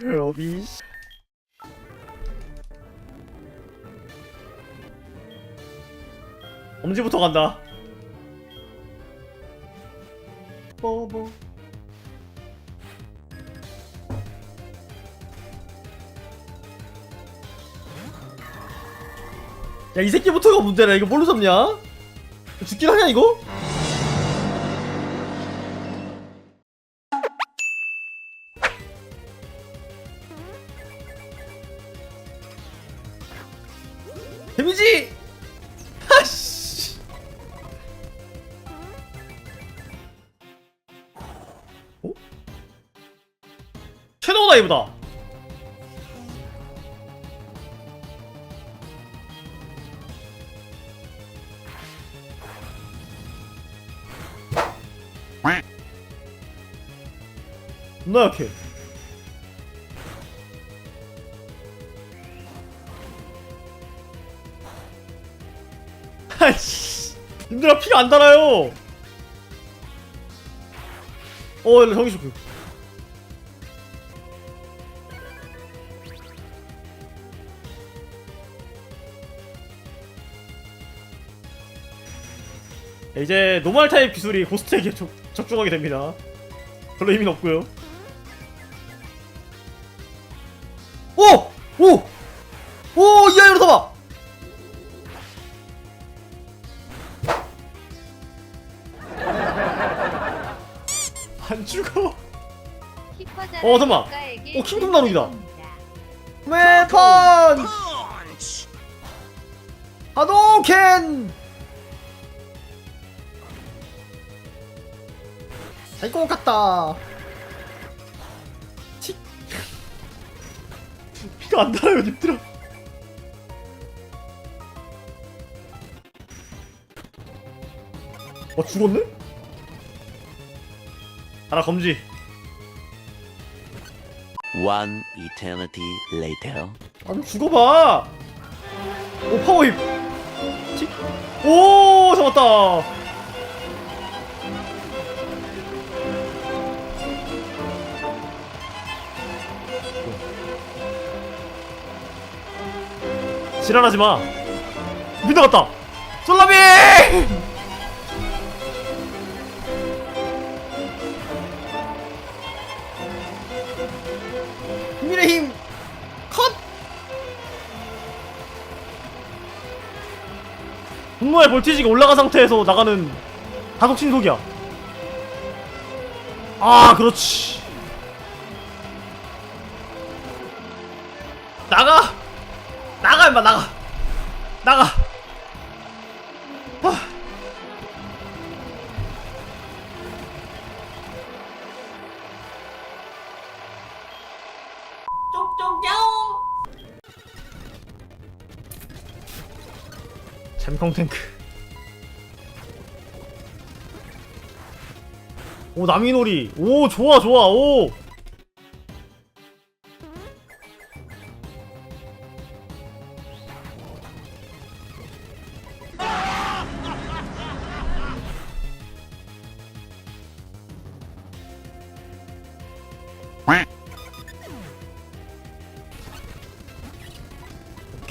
로비 엄지부터 간다 뽀뽀 야이 새끼부터가 문제라 이거 뭘로 잡냐? 죽긴 하냐 이거? 섀도우 다이브다! 존나 약해 아이씨 님들아 피가 안 달아요. 어 정기 쇼크 이제 노멀 타입 기술이 고스트에게 적, 적중하게 됩니다 별로 의미는 없고요 오! 오! 오! 이 아이로 잡아! 안 죽어 어, 잠깐만. 어, 킹덤 나루기다. 웨펀! 하도켄! 잘것 같다. 틱 피가 안 달아요 님들아. 어 죽었네? 하나 검지. One eternity later. 아 좀 죽어봐. 오 파워힙 틱. 오 잡았다 지랄하지 마 민나갔다 솔라비 국민의 힘 컷! 분노의 볼티지가 올라간 상태에서 나가는 다속 신속이야. 아, 그렇지. 나가! 나가, 임마, 나가! 나가! 아. 잠콩 탱크. 오 나미놀이. 오 좋아 좋아 오.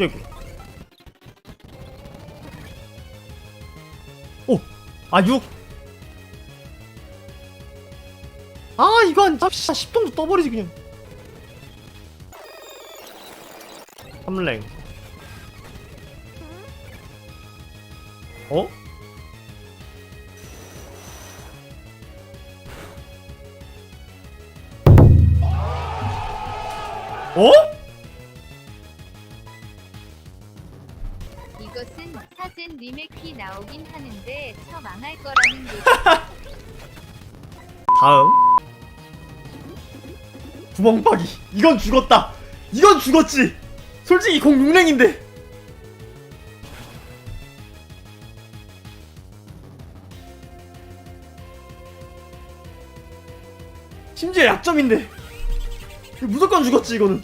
깨고. 오! 아 6! 아 이거 안 잡시다 10 정도 떠버리지 그냥 3랭 어? 어? 나오긴 하는데 처 망할 거라는 얘기. 다음. 구멍파기 이건 죽었다. 이건 죽었지. 솔직히 공 6랭인데. 심지어 약점인데. 무조건 죽었지 이거는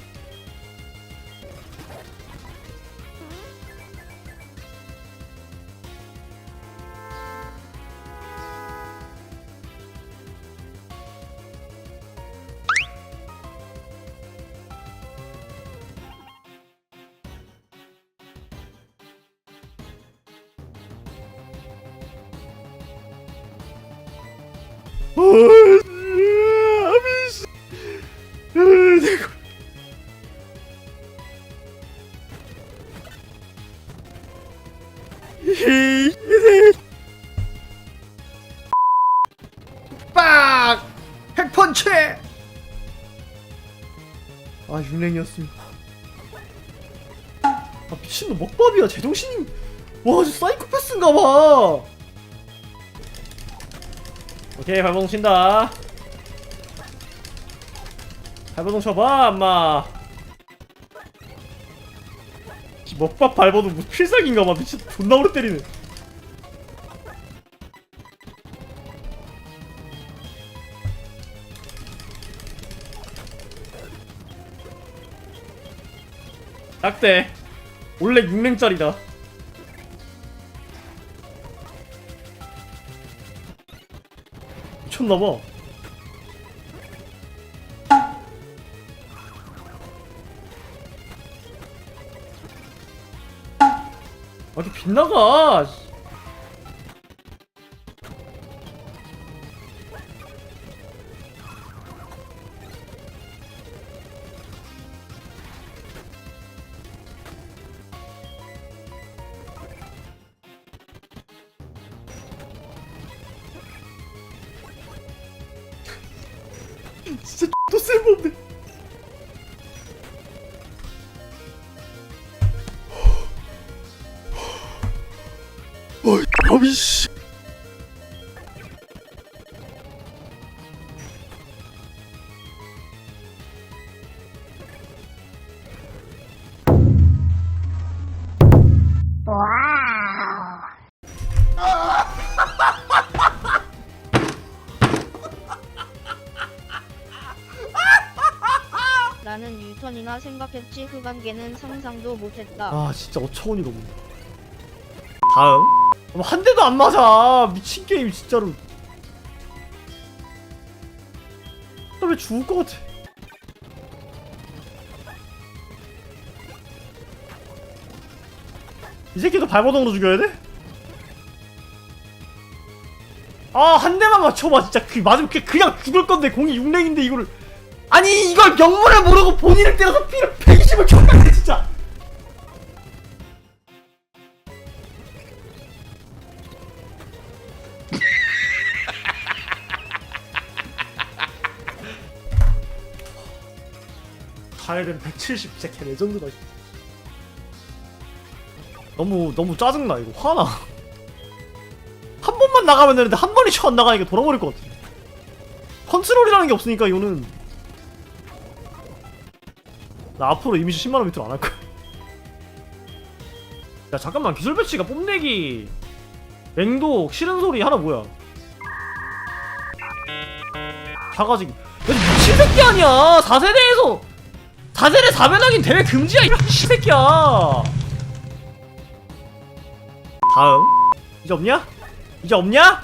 빡! 핵펀치! 아 육랭이었습니다 아 미친놈 먹밥이야 제정신이 와 진짜 사이코패스인가봐 오케이 발버둥 친다. 발버둥 쳐봐 엄마. 먹밥 발버둥 무슨 필살기인가봐. 미친 존나 오래 때리네. 딱대. 원래 6랭짜리다 미쳤나봐 아 이렇게 빗나가 진짜 또 쓸모없네. 어이 아미씨 생각했지? 흑안개는 상상도 못했다. 아 진짜 어처구니가 없네. 다음? 어, 한 대도 안 맞아. 미친 게임 진짜로. 나 왜 죽을 것 같아? 이 새끼도 발버둥으로 죽여야 돼? 아 한 대만 맞춰봐 진짜. 그 맞으면 그- 그냥 죽을 건데 공이 6랭인데 이거를 아니 이걸 명물을 모르고 본인을 때려서 피를 120을 쳤다네 진짜. 가야된 170 진짜 개 레전드다 너무 너무 짜증나 이거. 화나. 한 번만 나가면 되는데 한 번이 쳐안 나가니까 돌아버릴 것 같아. 컨트롤이라는 게 없으니까 이거는 나 앞으로 이미지 10만원 밑으로 안 할 거야. 야 잠깐만. 기술 배치가 뽐내기. 맹독 싫은 소리 하나 뭐야? 작아지기 야 미친 새끼 아니야? 4세대에서 4세대 4변하긴 대회 금지야 이 새끼야. 다음. 이제 없냐? 이제 없냐?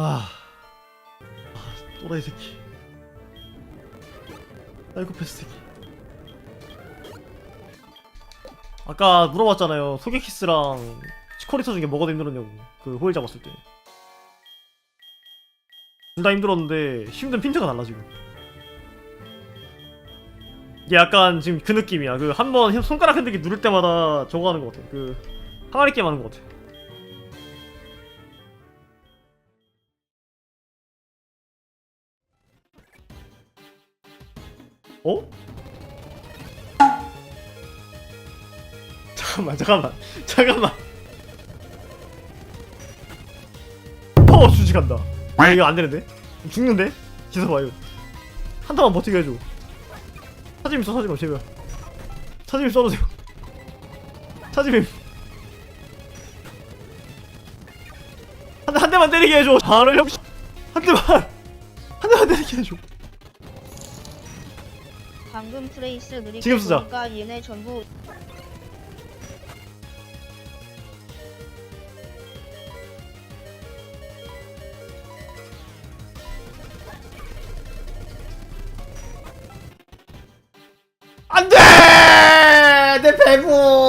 아, 아 또라이 새끼. 사이코패스 새끼. 아까 물어봤잖아요. 소개키스랑 치코리터 중에 뭐가 더 힘들었냐고. 그 호일 잡았을 때. 둘 다 힘들었는데 힘든 핀트가 달라 지금. 이게 약간 지금 그 느낌이야. 그 한 번 손가락 흔들기 누를 때마다 저거 하는 것 같아. 그 항아리 게임 하는 것 같아. 어? 잠깐만 잠깐만. 잠깐만. 파워 간다. 아 이거 안 되는데? 죽는데? 기서 봐 이거 한 타만 버티게 해줘. 차지임 써 차지마 제발. 차지임 써주세요. 차지임 한, 대- 한 대만 때리게 해줘. 바로 형한 대만. 한 대만 때리게 해줘 방금 트레이스 느리게 지금 쓰자. 보니까 얘네 전부 안돼 내 배부